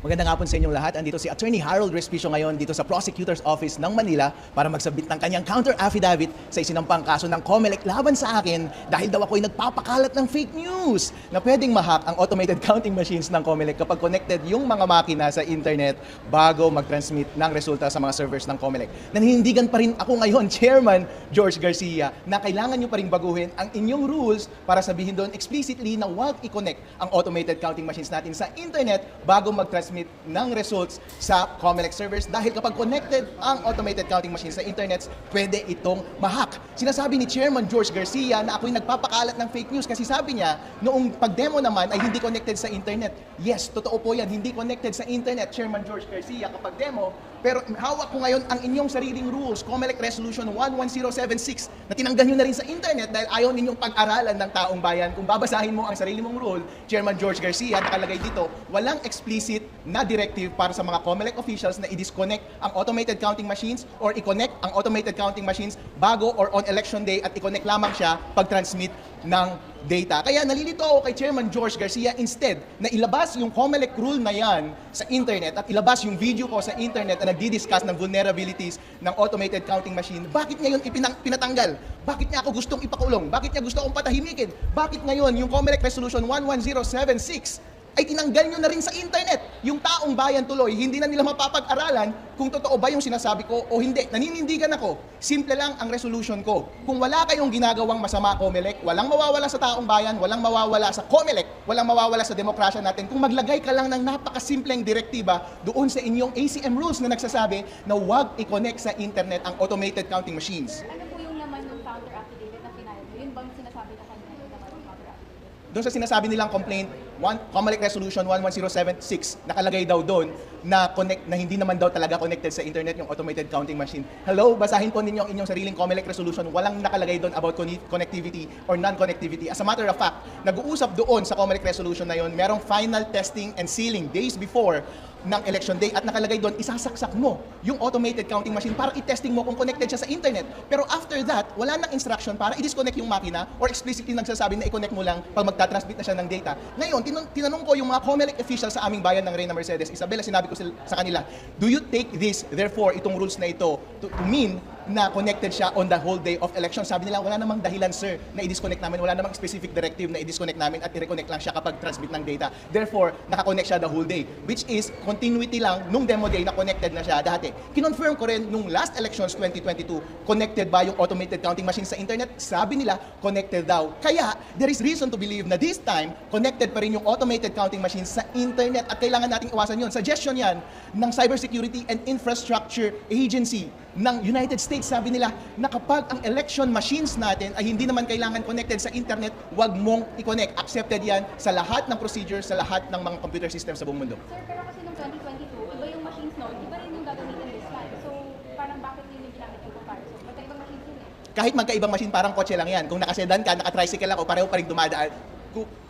Magandang hapon sa inyong lahat. Andito si Attorney Harold Respicio ngayon dito sa Prosecutor's Office ng Manila para magsabit ng kanyang counter affidavit sa isinampang kaso ng COMELEC laban sa akin dahil daw ako'y nagpapakalat ng fake news na pwedeng mahack ang automated counting machines ng COMELEC kapag connected yung mga makina sa internet bago mag-transmit ng resulta sa mga servers ng COMELEC. Naninindigan pa rin ako ngayon, Chairman George Garcia, na kailangan nyo pa rin baguhin ang inyong rules para sabihin doon explicitly na huwag i-connect ang automated counting machines natin sa internet bago mag-transmit ng results sa COMELEC servers dahil kapag connected ang automated counting machines sa internet, pwede itong mahack. Sinasabi ni Chairman George Garcia na ako'y nagpapakalat ng fake news kasi sabi niya, noong pag-demo naman ay hindi connected sa internet. Yes, totoo po yan, hindi connected sa internet, Chairman George Garcia kapag demo, pero hawak ko ngayon ang inyong sariling rules, COMELEC Resolution 11076 na tinanggal nyo na rin sa internet dahil ayaw ninyong pag-aralan ng taong bayan. Kung babasahin mo ang sarili mong rule, Chairman George Garcia, nakalagay dito, walang explicit na directive para sa mga COMELEC officials na i-disconnect ang automated counting machines or i-connect ang automated counting machines bago or on election day at i-connect lamang siya pag-transmit ng data. Kaya nalilito ako kay Chairman George Garcia instead na ilabas yung COMELEC rule na yan sa internet at ilabas yung video ko sa internet na nagdi-discuss ng vulnerabilities ng automated counting machine. Bakit ngayon ipinang, pinatanggal? Bakit niya ako gustong ipakulong? Bakit niya gusto akong patahimikin? Bakit ngayon yung COMELEC Resolution 11076 ay tinanggal nyo na rin sa internet. Yung taong bayan tuloy, hindi na nila mapapag-aralan kung totoo ba yung sinasabi ko o hindi. Naninindigan ako. Simple lang ang resolution ko. Kung wala kayong ginagawang masama, COMELEC, walang mawawala sa taong bayan, walang mawawala sa COMELEC, walang mawawala sa demokrasya natin. Kung maglagay ka lang ng napakasimpleng direktiba doon sa inyong ACM rules na nagsasabi na huwag i-connect sa internet ang automated counting machines. Ano po yung naman ng counter affidavit na final mo? Yun bang sinasabi na kanina yung naman ng counter affidavit? Doon sa sinasabi nilang complaint, one, COMELEC Resolution 11076, nakalagay daw doon na connect na hindi naman daw talaga connected sa internet yung automated counting machine. Hello, basahin po ninyo ang inyong sariling COMELEC Resolution. Walang nakalagay doon about conne- connectivity or non-connectivity. As a matter of fact, nag-uusap doon sa COMELEC Resolution na yon, merong final testing and sealing days before ng election day at nakalagay doon, isasaksak mo yung automated counting machine para i-testing mo kung connected siya sa internet. Pero after that, wala nang instruction para i-disconnect yung makina or explicitly nagsasabi na i-connect mo lang pag magta-transmit na siya ng data. Ngayon, tinan- tinanong ko yung mga COMELEC officials sa aming bayan ng Reyna Mercedes, Isabela, sinabi ko sa kanila, do you take this, therefore, itong rules na ito, to, to mean na connected siya on the whole day of election. Sabi nila, wala namang dahilan, sir, na i-disconnect namin. Wala namang specific directive na i-disconnect namin at i-reconnect lang siya kapag transmit ng data. Therefore, nakakonect siya the whole day. Which is, continuity lang nung demo day na connected na siya dati. Kinonfirm ko rin nung last elections 2022, connected ba yung automated counting machine sa internet? Sabi nila, connected daw. Kaya, there is reason to believe na this time, connected pa rin yung automated counting machine sa internet at kailangan nating iwasan yun. Suggestion yan ng Cybersecurity and Infrastructure Agency ng United States. Sabi nila na kapag ang election machines natin ay hindi naman kailangan connected sa internet, wag mong i-connect. Accepted yan sa lahat ng procedures, sa lahat ng mga computer systems sa buong mundo. Sir, pero kasi nung 2022, iba yung machines noon, iba rin yung gagamitin this time. So, parang bakit yun yung ginamit yung comparison? Magkaibang machines yun eh. Kahit magkaibang machine, parang kotse lang yan. Kung nakasedan ka, naka-tricycle ako, pareho pa rin dumadaan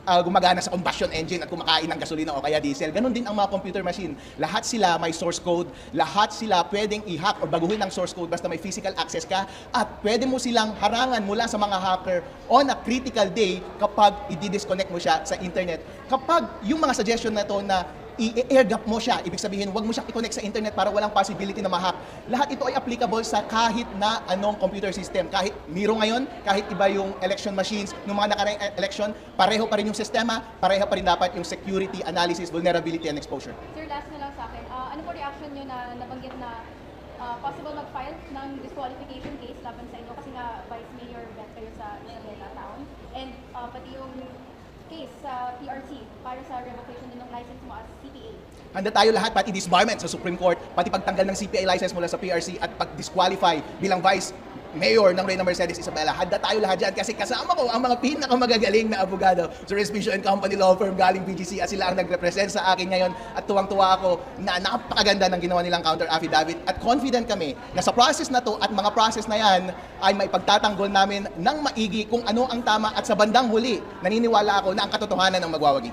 ah, gumagana sa combustion engine at kumakain ng gasolina o kaya diesel. Ganon din ang mga computer machine. Lahat sila may source code, lahat sila pwedeng i-hack o baguhin ang source code basta may physical access ka at pwede mo silang harangan mula sa mga hacker on a critical day kapag i-disconnect mo siya sa internet. Kapag yung mga suggestion na to na i-airdrop mo siya. Ibig sabihin, huwag mo siyang i-connect sa internet para walang possibility na ma-hack. Lahat ito ay applicable sa kahit na anong computer system. Kahit Miro ngayon, kahit iba yung election machines, nung mga nakarang election, pareho pa rin yung sistema, pareho pa rin dapat yung security, analysis, vulnerability, and exposure. Sir, last na lang sa akin. Ah, ano po reaction nyo na nabanggit na ah, possible mag-file ng disqualification case laban sa inyo kasi nga Vice Mayor vet kayo sa Isabela Town and ah, pati yung case sa PRC para sa revocation din ng license mo as CPA. Handa tayo lahat, pati disbarment sa Supreme Court, pati pagtanggal ng CPA license mula sa PRC at pag-disqualify bilang vice mayor ng Reyna Mercedes Isabela. Handa tayo lahat dyan kasi kasama ko ang mga pinakamagagaling na abogado sa Respicio and Company Law Firm galing BGC at sila ang nag-represent sa akin ngayon at tuwang-tuwa ako na napakaganda ng ginawa nilang counter affidavit at confident kami na sa process na to at mga process na yan ay may pagtatanggol namin ng maigi kung ano ang tama at sa bandang huli naniniwala ako na ang katotohanan ang magwawagi.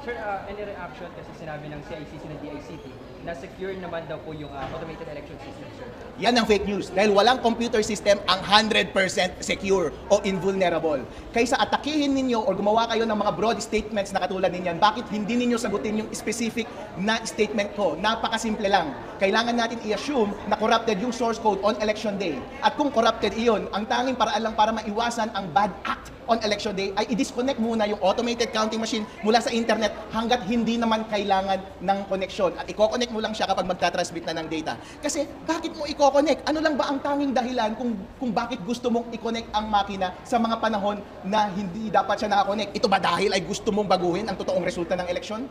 Sir, uh, any reaction kasi sinabi ng CICC ng DICT na secure naman daw po yung uh, automated election system, sir? Yan ang fake news dahil walang computer system ang 100% secure o invulnerable. Kaysa atakihin ninyo o gumawa kayo ng mga broad statements na katulad ninyan, bakit hindi ninyo sagutin yung specific na statement ko? Napakasimple lang. Kailangan natin i-assume na corrupted yung source code on election day. At kung corrupted iyon, ang tanging paraan lang para maiwasan ang bad act on election day ay i-disconnect muna yung automated counting machine mula sa internet hanggat hindi naman kailangan ng connection. At i-connect mo lang siya kapag magta-transmit na ng data. Kasi bakit mo i-connect? Ano lang ba ang tanging dahilan kung, kung bakit gusto mong i-connect ang makina sa mga panahon na hindi dapat siya nakakonect? Ito ba dahil ay gusto mong baguhin ang totoong resulta ng eleksyon?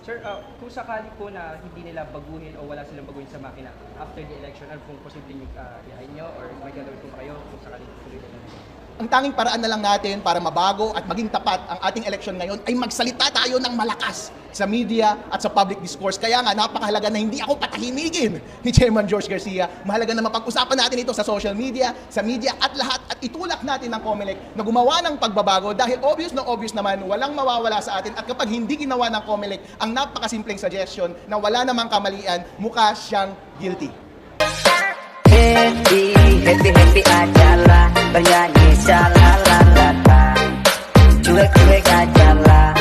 Sir, uh, kung sakali po na hindi nila baguhin o wala silang baguhin sa makina after the election, ano kung posibleng uh, ihain nyo or may gagawin po kayo kung sakali tuloy nila? Ang tanging paraan na lang natin para mabago at maging tapat ang ating eleksyon ngayon ay magsalita tayo ng malakas sa media at sa public discourse. Kaya nga, napakahalaga na hindi ako patahimigin ni Chairman George Garcia. Mahalaga na mapag-usapan natin ito sa social media, sa media at lahat at itulak natin ng COMELEC na gumawa ng pagbabago dahil obvious na obvious naman, walang mawawala sa atin at kapag hindi ginawa ng COMELEC ang napakasimpleng suggestion na wala namang kamalian, mukha siyang guilty. Happy, Happy-happy aja lah, Bernyanyi salah-lah Cuek-cuek aja lah.